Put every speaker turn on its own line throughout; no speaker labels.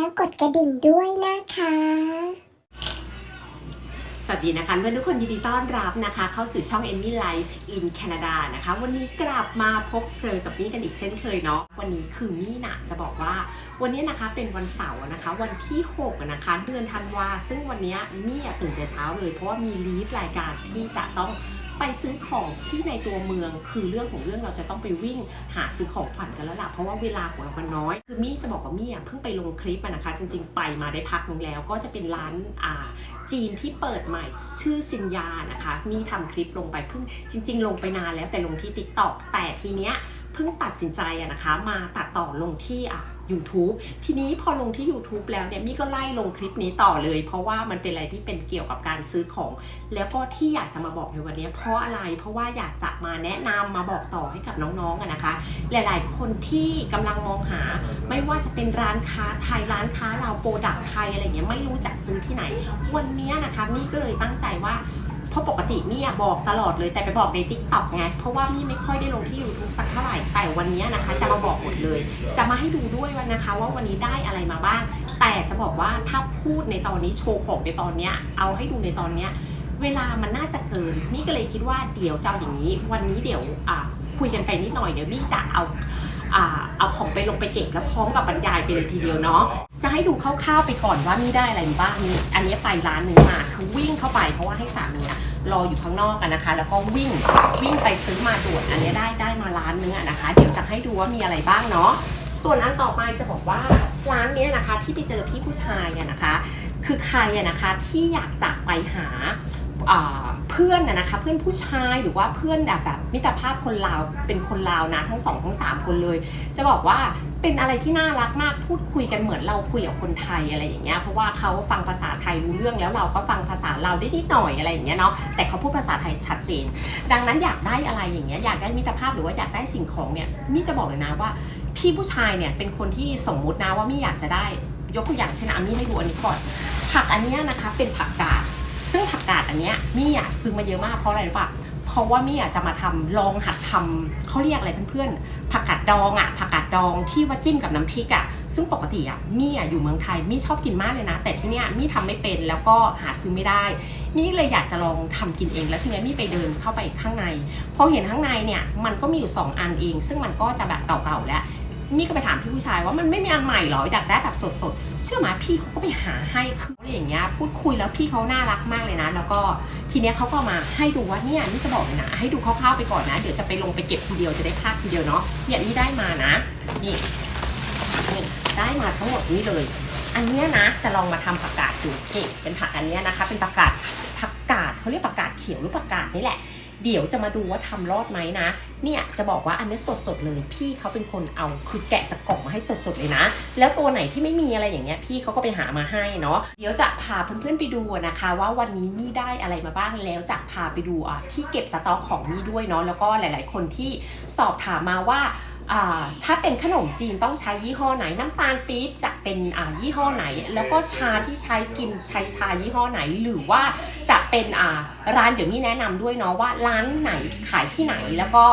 แล้วกดกระดิ่งด้วยนะคะ
สวัสดีนะคะเพื่อนทุกคนยินดีต้อนรับนะคะ เข้าสู่ช่อง Emmy Life in Canada นะคะ วันนี้กลับมาพบเจอกับมี่กันอีกเช่นเคยเนาะวันนี้คือมี่นะจะบอกว่า วันนี้นะคะเป็นวันเสาร์นะคะ วันที่6นะคะเดือนธันวาซึ่งวันนี้มี่ตื่นแต่เช้าเลยเพราะว่ามีลีดรายการที่จะต้อง ไปซื้อของที่ในตัวเมืองคือเรื่องของเรื่องเราจะต้องไปวิ่งหาซื้อของขวัญกันแล้วล่ะเพราะว่าเวลาของเรามันน้อย คือมี่จะบอกว่ามี่อะเพิ่งไปลงคลิปนะคะ จริง ๆ ไปมาได้พักนึงแล้ว ก็จะเป็นร้านอ่าจีนที่เปิดใหม่ชื่อซินยานะคะมี่ทำคลิปลงไปเพิ่งจริง ๆ ลงไปนานแล้วแต่ลงที่ t ิ k t o k แต่ทีเนี้ยเพิ่งตัดสินใจอะนะคะ มาตัดต่อลงที่อะ YouTube ทีนี้พอลงที่ YouTube แล้วเนี่ยมี่ก็ไล่ลงคลิปนี้ต่อเลย เพราะว่ามันเป็นอะไรที่เป็นเกี่ยวกับการซื้อของ แล้วก็ที่อยากจะมาบอกในวันนี้ เพราะอะไรเพราะว่าอยากจะมาแนะนำมาบอกต่อให้กับน้องๆนะคะ หลายๆ คนที่กำลังมองหา ไม่ว่าจะเป็นร้านค้าไทยร้านค้าเราวโปรดักไทยอะไรเงี้ยไม่รู้จักซื้อที่ไหน วันนี้นะคะมี่ก็เลยตั้งใจว่า เพราะปกติมี่อะบอกตลอดเลยแต่ไปบอกใน t ิ k t o k ไงเพราะว่ามี่ไม่ค่อยได้ลงที่ YouTube สักเท่าไหร่แต่วันนี้นะคะ จะมาบอกหมดเลย จะมาให้ดูด้วยวันนะคะ ว่าวันนี้ได้อะไรมาบ้าง แต่จะบอกว่าถ้าพูดในตอนนี้โชว์ของในตอนเนี้ยเอาให้ดูในตอนเนี้ยเวลามันน่าจะเกินมี่ก็เลยคิดว่าเดี๋ยวจะเอาอย่างนี้ วันนี้เดี๋ยวคุยกันไปนิดหน่อยเดี๋ยวมี่จะเอา เอาของไปลงไปเก็บแล้วพร้อมกับบรรยายไปเลยทีเดียวเนาะจะให้ดูคร่าวๆไปก่อนว่ามีได้อะไรบ้างนี่อันนี้ไปร้านหนึ่งมาคือวิ่งเข้าไปเพราะว่าให้สามีอะรออยู่ข้างนอกกันนะคะ แล้วก็วิ่งวิ่งไปซื้อมาด่วนอันนี้ได้ได้มาร้านนึงอะนะคะ เดี๋ยวจะให้ดูว่ามีอะไรบ้างเนาะส่วนอันต่อไปจะบอกว่าร้านนี้นะคะที่ไปเจอพี่ผู้ชายอะนะคะ คือใครอะนะคะที่อยากจะไปหา เพื่อนนะนะคะเพื่อนผู้ชายหรือว่าเพื่อนแบบแบบมิตรภาพคนลาวเป็นคนลาวนะทั้งสองทั้งสามคนเลย จะบอกว่าเป็นอะไรที่น่ารักมากพูดคุยกันเหมือนเราคุยกับคนไทยอะไรอย่างเงี้ยเพราะว่าเขาฟังภาษาไทยรู้เรื่องแล้วเราก็ฟังภาษาเราได้นิดหน่อยอะไรอย่างเงี้ยเนาะแต่เขาพูดภาษาไทยชัดเจน ดังนั้นอยากได้อะไรอย่างเงี้ยอยากได้มิตรภาพหรือว่าอยากได้สิ่งของเนี่ยมี่จะบอกเลยนะว่าพี่ผู้ชายเนี่ยเป็นคนที่สมมุตินะว่ามี่อยากจะได้ยกตัวอย่างเช่นอามี่ให้ดูอันนี้ก่อนผักอันเนี้ยนะคะเป็นผักกาด ซึ่งผักกาดอันเนี้ยมี่อะซื้อมาเยอะมากเพราะอะไรรู้ปะเพราะว่ามี่อะจะมาทำลองหัดทำเขาเรียกอะไรเพื่อนๆผักกาดดองอะผักกาดดองที่ว่าจิ้มกับน้ำพริกอะซึ่งปกติอะมี่อะอยู่เมืองไทยมี่ชอบกินมากเลยนะ แต่ที่เนี้ยมี่ทำไม่เป็นแล้วก็หาซื้อไม่ได้มี่เลยอยากจะลองทำกินเองแล้วทีเนี้ยมี่ไปเดินเข้าไปข้างในพอเห็นข้างในเนี่ยมันก็มีอยู่ 2 อันเอง ซึ่งมันก็จะแบบเก่าๆแล้ว มี่ก็ไปถามพี่ผู้ชายว่ามันไม่มีอันใหม่หรออยากได้แบบสดๆ เชื่อไหมพี่เขาก็ไปหาให้คืออะไรอย่างเงี้ยพูดคุยแล้วพี่เขาน่ารักมากเลยนะ แล้วก็ทีเนี้ยเขาก็มาให้ดูว่าเนี่ยนี่จะบอกเลยนะ ให้ดูคร่าวๆไปก่อนนะ เดี๋ยวจะไปลงไปเก็บทีเดียวจะได้ภาพทีเดียวเนาะเนี่ยนี่ได้มานะนี่นี่ได้มาทั้งหมดนี้เลย อันเนี้ยนะจะลองมาทำผักกาดดูนี่เป็นผักอันเนี้ยนะคะ เป็นผักกาดผักกาดเขาเรียกผักกาดเขียวหรือผักกาดนี่แหละ เดี๋ยวจะมาดูว่าทำรอดไหมนะ เนี่ยจะบอกว่าอันนี้สดๆเลย พี่เขาเป็นคนเอาคือแกะจากกล่องมาให้สดๆเลยนะ แล้วตัวไหนที่ไม่มีอะไรอย่างเงี้ยพี่เขาก็ไปหามาให้เนาะเดี๋ยวจะพาเพื่อนๆไปดูนะคะ ว่าวันนี้มี่ได้อะไรมาบ้างแล้วจะพาไปดูอะที่เก็บสต็อกของมี่ด้วยเนาะแล้วก็หลาย ๆ คนที่สอบถามมาว่าอ่า ถ้าเป็นขนมจีนต้องใช้ยี่ห้อไหน น้ำตาลปี๊บจะเป็นอ่ายี่ห้อไหน แล้วก็ชาที่ใช้กินใช้ชายี่ห้อไหน หรือว่าจะเป็นอ่าร้านเดี๋ยวมี่แนะนำด้วยเนาะว่าร้านไหนขายที่ไหนแล้วก็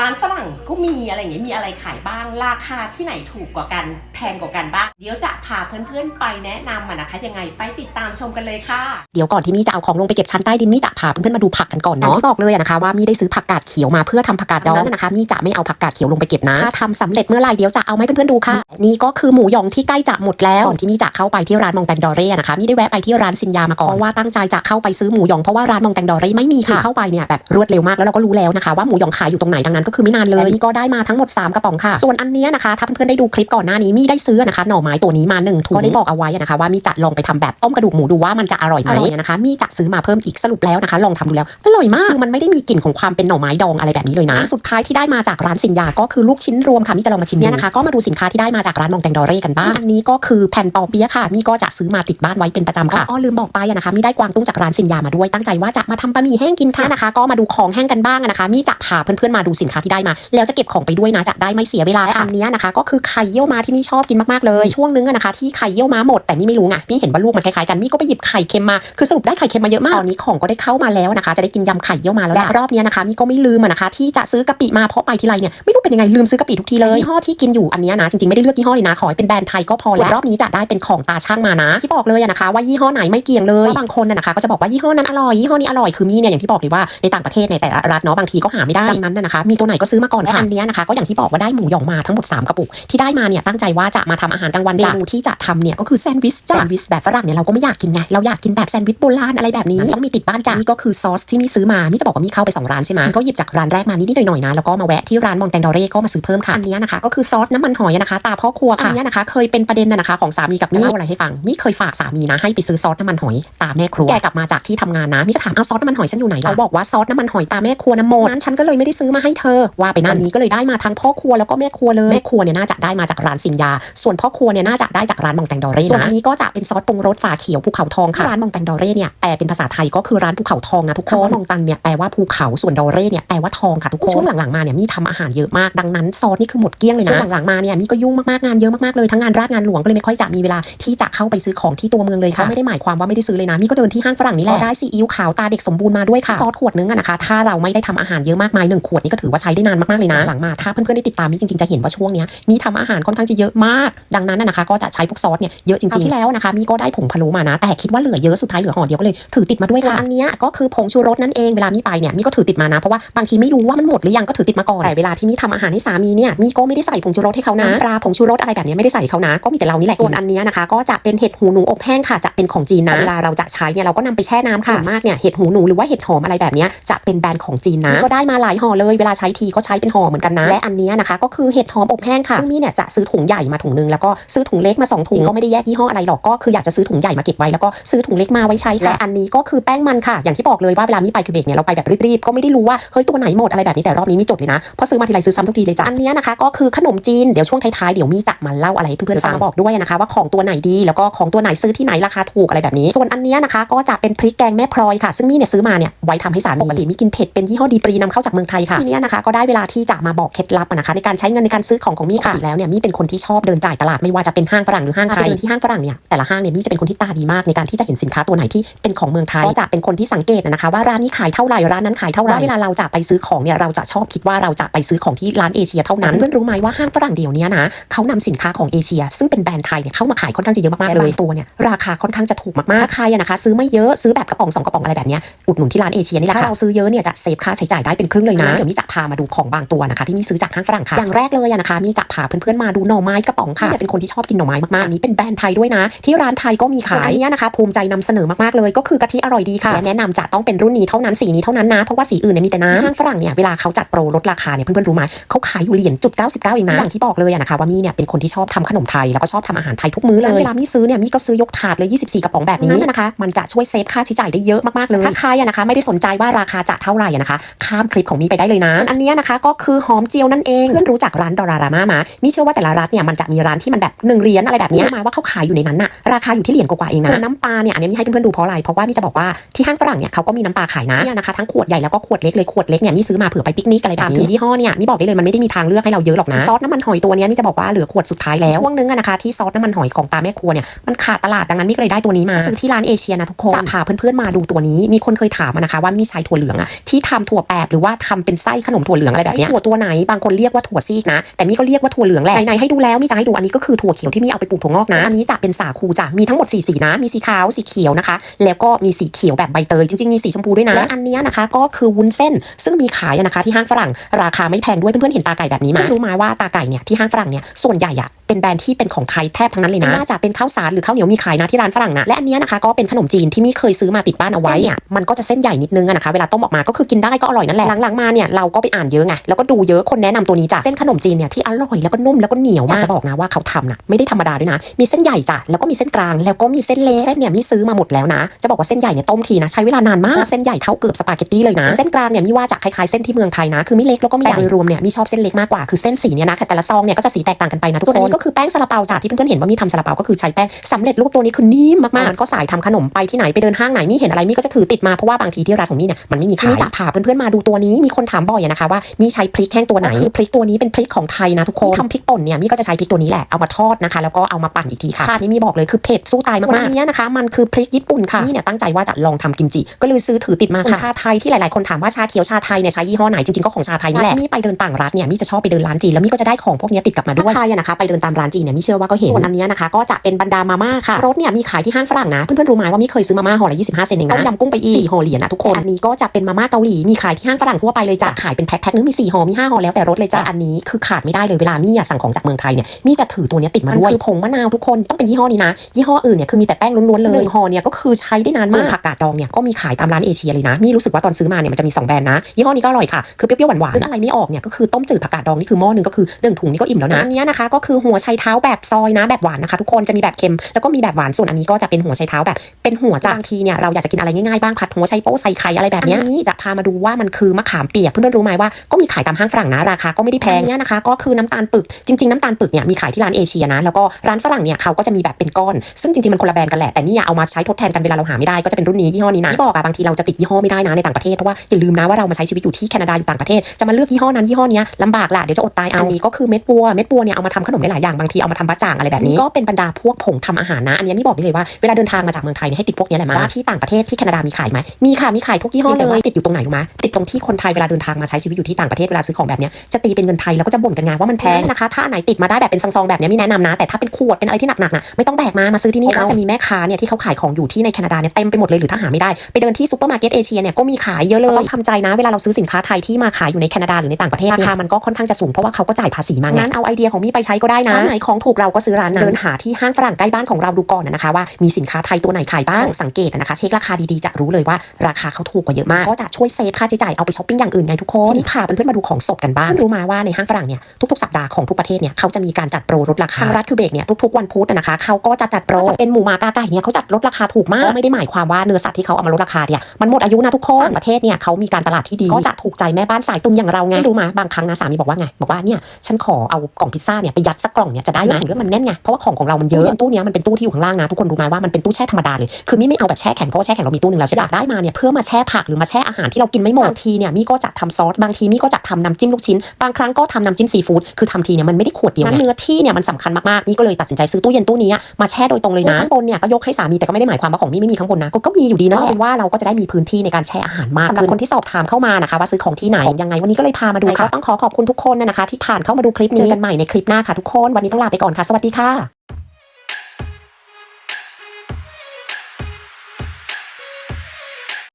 ร้านฝรั่งก็มีอะไรอย่างเงี้ยมีอะไรขายบ้าง ราคาที่ไหนถูกกว่ากันแพงกว่ากันบ้าง เดี๋ยวจะพาเพื่อนๆไปแนะนำอะนะคะยังไงไปติดตามชมกันเลยค่ะ
เดี๋ยวก่อนที่มี่จะเอาของลงไปเก็บชั้นใต้ดินมี่จะพาเพื่อนๆมาดูผักกันก่อนเนาะที่บอกเลยอะนะคะว่ามี่ได้ซื้อผักกาดเขียวมาเพื่อทำผักกาดดองนะคะมี่จะไม่เอาผักกาดเขียวลงไปเก็บนะถ้าทำสำเร็จเมื่อไหร่เดี๋ยวจะเอามาให้เพื่อนๆดูค่ะ นี่ก็คือหมูหยองที่ใกล้จะหมดแล้วก่อนที่มี่จะเข้าไปที่ร้านมองแตงดอเร่นะคะมี่ได้แวะไปที่ร้านซินยามาก่อนเพราะว่าตั้งใจจะเข้าไปซื้อหมูหยองเพราะว่าร้านมองแตงดอเร่ไม่มีค่ะเข้าไปเนี่ยแบบรวดเร็วมากแล้วเราก็รู้แล้วนะคะว่าหมูหยองขายอยู่ตรงไหนดังนั้นก็คือไม่นานเลยนี่ก็ได้มาทั้งหมด 3 กระป๋องค่ะ ส่วนอันเนี้ยนะคะ ถ้าเพื่อนๆได้ดูคลิปก่อนหน้านี้มี่ได้ซื้อนะคะหน่อไม้ตัวนี้มาหนึ่งถุงก็ได้บอกเอาไว้นะคะว่ามี่จะลองไปทำแบบต้มกระดูกหมูดูว่ามันจะอร่อยไหมนะคะมี่จะซื้อมาเพิ่มอีกสรุปแล้วนะคะ ลองทำดูแล้วอร่อยมากคือมันไม่ได้มีกลิ่นของความเป็นหน่อไม้ดองอะไรแบบนี้เลยนะสุดท้ายที่ได้มาจากร้านสินยาก็คือลูกชิ้นรวมค่ะมี่จะลองมาชิมเนี่ยนะคะก็มาดูสินค้าที่ได้มาจากร้านมองแตงดอเร่กันบ้างอันนี้ก็คือแผ่นปอเปี๊ยะค่ะมี่ก็จะซื้อมาติดบ้านไว้เป็นประจำค่ะอ๋อลืมบอกไปอะนะคะมี่ได้กวางตุ้งจากร้านสินยามาด้วยตั้งใจว่าจะมาทำบะหมี่แห้งกินค่ะนะคะ ก็มาดูของแห้งกันบ้างอะนะคะ มี่จะพาเพื่อนๆมาดูสินค้านะคะที่ได้มา แล้วจะเก็บของไปด้วยนะจะได้ไม่เสียเวลาค่ะอันเนี้ยนะคะก็คือไข่เยี่ยวม้าที่มี่ชอบกินมากๆเลยช่วงนึงอะนะคะที่ไข่เยี่ยวม้าหมดแต่มี่ไม่รู้ไงมี่เห็นว่าลูกมันคล้ายๆกันมี่ก็ไปหยิบไข่เค็มมาคือสรุปได้ไข่เค็มมาเยอะมากตอนนี้ของก็ได้เข้ามาแล้วนะคะ จะได้กินยำไข่เยี่ยวม้าแล้วและรอบเนี้ยนะคะมี่ก็ไม่ลืมอะนะคะที่จะซื้อกะปิมาเพราะไปทีไรเนี่ยไม่รู้เป็นยังไงลืมซื้อกะปิทุกทีเลยยี่ห้อที่กินอยู่อันเนี้ยนะจริงๆไม่ได้เลือกยี่ห้อเลยนะขอให้เป็นแบรนด์ไทยก็พอแล้วรอบนี้จะได้เป็นของตาช่างมานะ ที่บอกเลยอะนะคะ ว่ายี่ห้อไหนไม่เกี่ยงเลยบางคนน่ะนะคะก็จะบอกว่ายี่ห้อนั้นอร่อยยี่ห้อนี้อร่อยคือมี่เนี่ยอย่างที่บอกเลยว่าในต่างประเทศในแต่ละรัฐเนาะบางทีก็หาไม่ได้ดังนั้นน่ะนะคะมีตัวไหนก็ซื้อมาก่อนค่ะอันเนี้ยนะคะก็อย่างที่บอกว่าได้หมูหยองมาทั้งหมด 3 กระปุก ที่ได้มาเนี่ยตั้งใจว่าจะมาทำอาหารกลางวันเมนูที่จะทำเนี่ยก็คือแซนด์วิชจ้ะแซนด์วิชแบบฝรั่งเนี่ยเราก็ไม่อยากกินไงเราอยากกินแบบแซนด์วิชโบราณอะไรแบบนี้ต้องมีติดบ้านจ้ะนี่ก็คือซอสที่มี่ซื้อมามี่จะบอกว่ามี่เข้าไปสองร้านใช่ไหมมี่ก็หยิบจากร้านแรกมานิดๆหน่อยๆนะแล้วก็มาแวะที่ร้านมอนแตนดอเร่ก็มาซื้อเพิ่มค่ะอันเนี้ยนะคะก็คือซอสน้ำมันหอยนะคะตาพ่อครัวค่ะอันเนี้ยนะคะเคยเป็นประเด็นนะนะคะของสามีกับมี่เล่าอะไรให้ฟังมี่เคยฝากสามีนะให้ไปซื้อซอสน้ำมันหอยตาแม่ครัวแกกลับมาจากที่ทำงานนะมี่ก็ถามเอาซอสน้ำมันหอยฉันอยู่ไหนเขาบอกว่าซอสน้ำมันหอยตาแม่ครัวน้ำหมดนั้นฉันก็เลยไม่ได้ซื้อมาให้เธอว่าไปนั่นนี้ก็เลยได้มาทั้งพ่อครัวแล้วก็แม่ครัวเลยแม่ครัวเนี่ยน่าจะได้มาจากร้านสินยา ส่วนพ่อครัวเนี่ยน่าจะได้จากร้านมองแตงดอเร่นะส่วนอันนี้ก็จะเป็นซอสปรุงรสฝาเขียวภูเขาทองค่ะร้านมองแตงดอเร่เนี่ยแปลเป็นภาษาไทยก็คือร้านภูเขาทองนะทุกคนมองตังเนี่ยแปลว่าภูเขาส่วนดอเร่เนี่ยแปลว่าทองค่ะทุกคนช่วงหลังๆมาเนี่ยมี่ทำอาหารเยอะมากดังนั้นซอสนี่คือหมดเกลี้ยงเลยนะช่วงหลังๆมาเนี่ยมี่ก็ยุ่งมากๆงานเยอะมากๆเลยทั้งงานราชงานหลวงก็เลยไม่ค่อยจะมีเวลาที่จะเข้าไปซื้อของที่ตัวเมืองเลยค่ะไม่ได้หมายความว่าไม่ได้ซื้อเลยนะมี่ก็เดินที่ห้างฝรั่งนี่แหละได้ซีอิ๊วขาวตาเด็กสมบูรณ์มาด้วยค่ะซอสขวดนึงอะนะคะถ้าเราไม่ได้ทำอาหารเยอะมากมายหนึ่งขวดนี่ก็ถือว่าใช้ได้นานมากๆเลยนะ หลังมาถ้าเพื่อนๆได้ติดตามมี่จริงๆ จะเห็นว่าช่วงเนี้ยมีทำอาหารค่อนข้างจะเยอะมาก ดังนั้นนะนะคะ ก็จะใช้พวกซอสเนี่ยเยอะจริงๆที่แล้วนะคะมีก็ได้ผงพะโล้มานะ แต่คิดว่าเหลือเยอะสุดท้ายเหลือห่อเดียวก็เลยถือติดมาด้วยค่ะอันเนี้ยก็คือผงชูรสนั่นเองเวลามีไปเนี่ยมีก็ถือติดมานะเพราะว่าบางทีไม่รู้ว่ามันหมดหรือยังก็ถือติดมาก่อนแต่เวลาที่มีทำอาหารให้สามีเนี่ยมีก็ไม่ได้ใส่ผงชูรสให้เขานะปลาผงชูรสอะไรแบบนี้ไม่ได้ใส่เขานะ ก็มีแต่เรานี่แหละส่วนอันเนี้ยนะคะ ก็จะเป็นเห็ดหูหนูอบแห้งค่ะจะเป็นของจีนนะเวลาเราจะใช้เนี่ยเราก็นำไปแช่น้ำค่ะส่วนมากเนี่ยเห็ดหูหนูหรือว่าเห็ดหอมอะไรแบบเนี้ยจะเป็นแบรนด์ของจีนนะก็ได้มาหลายห่อเลยเวลาใช้ทีก็ใช้เป็นห่อเหมือนกันนะ และอันเนี้ยนะคะ ก็คือเห็ดหอมอบแห้งค่ะซึ่งมีเนี่ยจะซื้อถุงใหญ่มาถุงนึงแล้วก็ซื้อถุงเล็กมาสองถุงก็ไม่ได้แยกยี่ห้ออะไรหรอกก็คืออยากจะซื้อถุงใหญ่มาเก็บไว้แล้วก็ซื้อถุงเล็กมาไว้ใช้และอันนี้ก็คือแป้งมันค่ะ อย่างที่บอกเลยว่าเวลามีไปคือเบรกเนี่ยเราไปแบบรีบๆก็ไม่ได้รู้ว่าเฮ้ยตัวไหนหมดอะไรแบบนี้แต่รอบนี้มีจดเลยนะเพราะซื้อมาทีไรซื้อซ้ำทุกทีเลยจ้ะอันเนี้ยนะคะ ก็คือขนมจีนเดี๋ยวช่วงท้ายๆเดี๋ยวมีจะมาเล่าอะไรให้เพื่อนๆฟังบอกด้วยนะคะ ว่าของตัวไหนดีแล้วก็ของตัวไหนซื้อที่ไหนราคาถูกอะไรแบบนี้ ส่วนอันเนี้ยนะคะก็จะเป็นพริกแกงแม่พลอยค่ะ ซึ่งมี่เนี่ยซื้อมาเนี่ยไว้ทำให้สามีปกติมีกินเผ็ดเป็นยี่ห้อดีปรีนำเข้าจากเมืองไทยค่ะทีเนี้ยนะคะก็ได้เวลาที่จะมาบอกเคล็ดลับอะนะคะ ในการใช้เงินในการซื้อของของมี่ค่ะแล้วเนี่ยมี่เป็นคนที่ชอบเดินจ่ายตลาดไม่ว่าจะเป็นห้างฝรั่งหรือห้างไทยที่ห้างฝรั่งเนี่ยแต่ละห้างเนี่ยมี่จะเป็นคนที่ตาดีมากในการที่จะเห็นสินค้าตัวไหนที่เป็นของเมืองไทยก็จะเป็นคนที่สังเกตนะคะ ว่าร้านนี้ขายเท่าไหร่ร้านนั้นขายเท่าไหร่เวลาเราจะไปซื้อของเนี่ยเราจะชอบคิดว่าเราจะไปซื้อของที่ร้านเอเชียเท่านั้นเพื่อนรู้ไหมว่าห้างฝรั่งเดียวนี้นะเขานำสินค้าของเอเชีย ซึ่งเป็นแบรนด์ไทยเนี่ยเข้ามาขายค่อนข้างจะเยอะมากๆเลยตัวเนี่ยราคาค่อนข้างจะถูกมากๆถ้าใครอะนะคะ ซื้อไม่เยอะซื้อแบบกระป๋องสองกระป๋องอะไรแบบเนี้ยอุดหนุนที่ร้านเอเชียนี่แหละค่ะถ้าเราซื้อเยอะเนี่ยจะเซฟค่าใช้จ่ายได้เป็นครึ่งเลยนะเดี๋ยวมีจะพามาดูของบางตัวนะคะที่มีซื้อจากห้างฝรั่งค่ะอย่างแรกเลยอะนะคะมีจะพาเพื่อนๆมาดูหน่อไม้กระป๋องค่ะเนี่ยเป็นคนที่ชอบกินหน่อไม้มากๆอันนี้เป็นแบรนด์ไทยด้วยนะ ที่ร้านไทยก็มีขายอันเนี้ยนะคะภูมิใจนำเสนอมากๆเลย ก็คือกะทิอร่อยดีค่ะและแนะนำจะต้องเป็นรุ่นนี้เท่านั้นสีนี้เท่านั้นนะเพราะว่าสีอื่นเนี่ยมีแต่น้ำห้างฝรั่งเนี่ยเวลาเขาจัดโปรลดราคาเนี่ยเพื่อนๆรู้ไหมเขาขายอยู่เหรียญจุด99เองนะอย่างที่บอกเลยอะนะคะว่ามีเนี่ยเป็นคนที่ชอบทำขนมไทยแล้วก็ชอบทำอาหารไทยทุกมื้อเลยเวลามีซื้อเนี่ยมีก็ซื้อยกถาดเลย24 กระป๋องแบบนี้นะคะมันจะช่วยเซฟค่าใช้จ่ายได้เยอะมากๆเลยถ้าใครอะนะคะไม่ได้สนใจว่าราคาจะเท่าไหร่อะนะคะข้ามคลิปของมีไปได้เลยนะอันเนี้ยนะคะก็คือหอมเจียวนั่นเองเพื่อนรู้จักร้านดอรารามามามีเชื่อว่าแต่ละร้านเนี่ยมันจะมีร้านที่มันแบบหนึ่งเหรียญอะไรแบบเนี้ยมาว่าเขาขายอยู่ในนั้นน่ะราคาอยู่ที่เหรียญกว่าๆเองนะส่วนน้ำปลาเนี่ยอันนี้มีให้เพื่อนๆดูเพราะอะไรเพราะว่ามีจะบอกว่าที่ห้างฝรั่งเนี่ยเขาก็มีน้ำปลาขายนะเนี่ยนะคะทั้งขวดใหญ่แล้วก็ขวดเล็กเลยขวดเล็กเนี่ยมีซื้อมาเผื่อไปปิกนิกอะไรแบบนี้ยี่ห้อเนี่ยมีบอกได้เลยมันไม่ได้มีทางเลือกให้เราเยอะหรอกนะซอสน้ำมันหอยตัวเนี้ยมีจะบอกว่าเหลือขวดสุดท้ายแล้วช่วงนึงอะนะคะที่ซอสน้ำมันหอยของตาแม่ครัวเนี่ยมันขาดตลาดดังนั้นมีก็เลยได้ตัวนี้มาซื้อที่ร้านเอเชียนะทุกคนจะพาเพื่อนๆมาดูตัวนี้มีคนเคยถามอะนะคะว่ามีใช้ถั่วเหลืองอะที่ทำถั่วแปบหรือว่าทำเป็นไส้ขนมถั่วเหลืองอะไรแบบเนี้ยถั่วตัวไหนบางคนเรียกว่าถั่วซีกนะ แต่มีก็เรียกว่าถั่วเหลืองแหละไหนๆให้ดูแล้วมีจะให้ดูอันนี้ก็คือถั่วเขียวที่มีเอาไปปลูกถั่วงอกนะอันนี้จะเป็นสาคูจ้ะมีทั้งหมดสีสีนะ มีสีขาวสีเขียวนะคะ แล้วก็มีสีเขียวแบบใบเตยจริงๆมีสีชมพูด้วยนะและอันเนี้ยนะคะก็คือวุ้นเส้น ซึ่งมีขายอะนะคะที่ห้างฝรั่ง ราคาไม่แพงด้วยเพื่อนๆเห็นตาไก่แบบนี้ไหมรู้ไหมว่าตาไก่เนี่ยที่ห้างฝรั่งเนี่ยส่วนใหญ่อะเป็นแบรนด์ที่เป็นของไทยแทบทั้งนั้นเลยนะไม่ว่าจะเป็นข้าวสารหรือข้าวเหนียวมีขายนะที่ร้านฝรั่งนะและอันเนี้ยนะคะก็เป็นขนมจีนที่มีเคยซื้อมาติดบ้านเอาไว้เนี่ยมันก็จะเส้นใหญ่นิดนึงอะนะคะเวลาต้มออกมาก็คือกินได้ก็อร่อยนั่นแหละหลังๆมาเนี่ยเราก็ไปอ่านเยอะไงแล้วก็ดูเยอะคนแนะนำตัวนี้จ้ะเส้นขนมจีนเนี่ยที่อร่อยแล้วก็นุ่มแล้วก็เหนียวมากจะบอกนะว่าเขาทำนะไม่ได้ธรรมดาด้วยนะ มีเส้นใหญ่จ้ะแล้วก็มีเส้นกลางแล้วก็มีเส้นเล็กเส้นเนี่ยมีซื้อมาหมดแล้วนะ จะบอกว่าเส้นใหญ่เนี่ยต้มทีนะใช้เวลานานมากเส้นใหญ่เท่าเกือบสปาเกตตี้เลยนะเส้นกลางเนี่ยมีว่าจะคล้ายๆเส้นที่เมืองไทยนะคือไม่เล็กแล้วก็ไม่ใหญ่โดยรวมเนี่ยมีชอบเส้นเล็กมากกว่าคือเส้นสีเนี่ยนะแต่ละซองเนี่ยก็จะสีแตกต่างกันไปนะทุกคนส่วนอันนี้ก็คือแป้งซาลาเปาจ้ะที่เพื่อนๆเห็นว่ามีทำซาลาเปาก็คือใช้แป้งสำเร็จรูปตัวนี้คือนิ่มมากๆมันก็สายทำขนมไปที่ไหนไปเดินห้างไหนมีเห็นอะไรมีก็จะถือติดมาเพราะว่าบางทีที่ร้านของมี่เนี่ยมันไม่มีขายจะพาเพื่อนๆมาดูตัวนี้มีคนถามบ่อยอะนะคะนะคะว่ามีใช้พริกแห้งตัวไหนคือพริกตัวนี้เป็นพริกของไทยนะทุกคนทำพริกป่นเนี่ยมี่ก็จะใช้พริกตัวนี้แหละเอามาทอดนะคะ แล้วก็เอามาปั่นอีกทีค่ะชาตินี้มีบอกเลยคือเผ็ดสู้ตายมากๆอันนี้นะคะมันคือพริกญี่ปุ่นค่ะนี่เนี่ยตั้งใจว่าจะลองทำกิมจิ ก็เลยซื้อถือติดมาค่ะชาไทยที่หลายๆคนถามว่าชาเขียวชาไทยเนี่ยใช้ยี่ห้อไหนจริงๆก็ของชาไทยนี่แหละมี่ไปเดินต่างรัฐเนี่ยมี่จะชอบไปเดินร้านจีนแล้วมี่ก็จะได้ของพวกเนี้ยติดกลับมาด้วยไทยอะนะคะไปเดินตามร้านจีนเนี่ยมี่เชื่อว่าก็เห็นส่วนอันเนี้ยนะคะก็จะเป็นบรรดามาม่าค่ะรสเนี่ยมีขายที่ห้างฝรั่งนะเพื่อนๆรู้ไหมว่ามี่เคยซื้อมาม่าห่อละ25 เซนเองนะต้มยำกุ้งไปอีกสี่ห่อเหรียญนะทุกคนอันนี้ก็จะเป็นมาม่าเกาหลีมีขายที่ห้างฝรั่งทั่วไปเลยจ้ะขายเป็นแพ็คแพ็คนึงมีสี่ห่อมีห้าห่อแล้วแต่รสเลยจ้ะอันนี้คือขาดไม่ได้เลยเวลามี่อะสั่งของจากเมืองไทยเนี่ยมี่จะถือตัวเนี้ยติดมาด้วยคือผงมะนาวทุกคนต้องเป็นยี่ห้อนี้นะ ยี่ห้ออื่นเนี่ยคือมีแต่แป้งล้วนๆเลยหนึ่งห่อเนี่ยก็คือใช้ได้นานมากผักกาดดองเนี่ยก็มีขายตามร้านเอเชียเลยนะมี่รู้สึกว่าตอนซื้อมาเนี่ยมันจะมีสองแบรนด์นะยี่ห้อนี้ก็อร่อยค่ะคือเปรี้ยวๆหวานๆนึกอะไรไม่ออกเนี่ยก็คือต้มจืดผักกาดดองนี่คือหม้อหนึงก็คือหนึ่งถุงนี่ก็อิ่มแล้วนะอันเนี้ยนะคะก็คือหัวไชเท้าแบบซอยนะแบบหวานนะคะทุกคนจะมีแบบเค็มแล้วก็มีแบบหวานส่วนอันนี้ก็จะเป็นหัวไชเท้าแบบเป็นหัวจ้ะบางทีเนี่ยเราอยากจะกินอะไรง่ายๆบ้างผัดหัวไชโป๊ใส่ไข่อะไรแบบเนี้ยอันนี้จะพามาดูว่ามันคือมะขามเปียกเพื่อนๆรู้ไหมว่าก็มีขายตามห้างฝรั่งนะราคาก็ไม่ได้แพงเนี่ยนะคะก็คือน้ำตาลปึกจริงๆน้ำตาลปึกเนี่ยมีขายที่ร้านเอเชียนะแล้วก็ร้านฝรั่งเนี่ยเขาก็จะมีแบบเป็นก้อน ซึ่งจริงๆมันคนละแบรนด์กันแหละแต่นี่เอามาใช้ทดแทนกันเวลาเราหาไม่ได้ก็จะเป็นรุ่นนี้ยี่ห้อนี้นะที่บอกอะบางทีเราจะติดยี่ห้อไม่ได้นะในต่างประเทศเพราะว่าอย่าลืมนะว่าเรามาใช้ชีวิตอยู่ที่แคนาดาอยู่ต่างประเทศจะมาเลือกยี่ห้อนั้นยี่ห้อเนี้ยลำบากละเดี๋ยวจะอดตายเอาอันนี้ก็คือเม็ดบัวเม็ดบัวเนี่ยเอามาทำขนมได้หลายอย่างบางทีเอามาทำบะจ่างอะไรแบบนี้ก็เป็นบรรดาพวกผงทำอาหารนะอันนี้ไม่บอกได้เลยว่าเวลาเดินทางมาจากเมืองไทยเนี่ยให้ติดพวกเนี้ยแหละมาว่าที่ต่างประเทศที่แคนาดามีขายไหมมีค่ะมีขายทุกยี่ห้อเลยแต่ว่าติดอยู่ตรงไหนรู้ไหมติดตรงที่คนไทยเวลาเดินทางมาใช้ชีวิตอยู่ที่ต่างประเทศเวลาซื้อของแบบเนี้ยจะตีเป็นเงินไทยแล้วก็จะบ่นกันไงว่ามันแพงนะคะถ้าอันไหนติดมาได้แบบเป็นซองๆแบบเนี้ยไม่แนะนำนะแต่ถ้าเป็นขวดเป็นอะไรที่หนักๆนะไม่ต้องแบกมามาซื้อที่นี่เอาจะมีแม่ค้าเนี่ยที่เขาขายของอยู่ที่ในแคนาดาเนี่ยเต็มไปหมดเลยหรือถ้าหาไม่ได้ไปเดินที่ซูเปอร์มาร์เก็ตเอเชียเนี่ยก็มีขายเยอะเลยต้องทำใจนะเวลาเราซื้อสินค้าไทยที่มาขายอยู่ในแคนาดาหรือในต่างประเทศราคามันก็ค่อนข้างจะสูงเพราะว่าเขาก็จ่ายภาษีมางั้นเอาไอเดียของมี่ไปใช้ก็ได้นะร้านไหนของถูกเราก็ซื้อร้านนั้นเดินหาที่ห้างฝรั่งใกล้บ้านของเราดูก่อนนะคะว่ามีสินค้าไทยตัวไหนขายบ้างสังเกตนะคะเช็คราคาดีๆจะรู้เลยว่าราคาเขาถูกกว่าเยอะมากก็จะช่วยเซฟค่าใช้จ่ายเอาไปช้อปปิ้งอย่างอื่นไงทุกคนทีนี้พาเพื่อนๆมาดูของสดกันบ้างรู้มาว่าในห้างฝรั่งเนี่ยทุกๆสัปดาห์ของทุกประเทศเนี่ยเขาจะมีการจัดโปรลดราคาทางรัฐคิวเบกเนี่ยทุกๆวันพุธนะคะเขาก็จะจัดโปรจะเป็นหมูหมากาไก่เนี่ยเขาจัดลดราคาถูกมากก็ไม่ได้หมายความว่าเนื้อสัตว์ที่เขาเอามาลดราคาเนี่ยมันหมดอายุนะทุกคนต่างประเทศเนี่ยเขามีการตลาดที่ดีก็จะถูกใจแม่บ้านสายตุนอย่างเราไงรู้มาบางครั้งนะสามีบอกว่าไงบอกว่าเนี่ยฉันขอเอากล่องพิซซ่าเนี่ยไปยัดสักกล่องเนี่ยจะได้ไหมเห็นว่ามันแน่นไงเพราะว่าของของเรามันเยอะตู้เนี้ยมันเป็นตู้ที่อยู่ข้างล่างนะทุกคนรู้ไหมว่ามันเป็นตู้แช่ธรรมดาเลยคือมี่ไม่เอาแบบแช่แข็งเพราะว่าแช่แข็งเรามีตู้หนึงแล้วใช่ปะได้มาเนี่ยเพื่อมาแช่ผักหรือมาแช่อาหารที่เรากินไม่หมดบางทีเนี่ยมี่ก็จะทำซอสบางทีมี่ก็จะทำน้ำจิ้มลูกชิ้น บางครั้งก็ทำน้ำจิ้มซีฟู้ด คือทำทีเนี่ยมันไม่ได้ขวดเดียวไงเนื้อที่เนี่ยมันสำคัญมากๆ นี่ก็เลยตัดสินใจซื้อตู้เย็นตู้นี้มาแช่โดยตรงเลยนะข้างบนเนี่ยก็ยกให้สามีแต่ก็ไม่ได้หมายความว่าของมี่ไม่มีข้างบนนะก็ก็มีอยู่ดีนะเป็นว่าเราก็จะได้มีพื้นที่ในการแช่อาหารมากสำหรับคนที่สอบถามเข้ามานะคะว่าซื้อของที่ไหนยังไงวันนี้ก็เลยพามาดูค่ะต้องขอขอบคุณทุกคนนะคะที่ผ่านเข้ามาดูคลิปนี้เจอกันใหม่ในคลิปหน้าค่ะทุกคนวันนี้ต้องลาไปก่อนค่ะสวัสดีค่ะ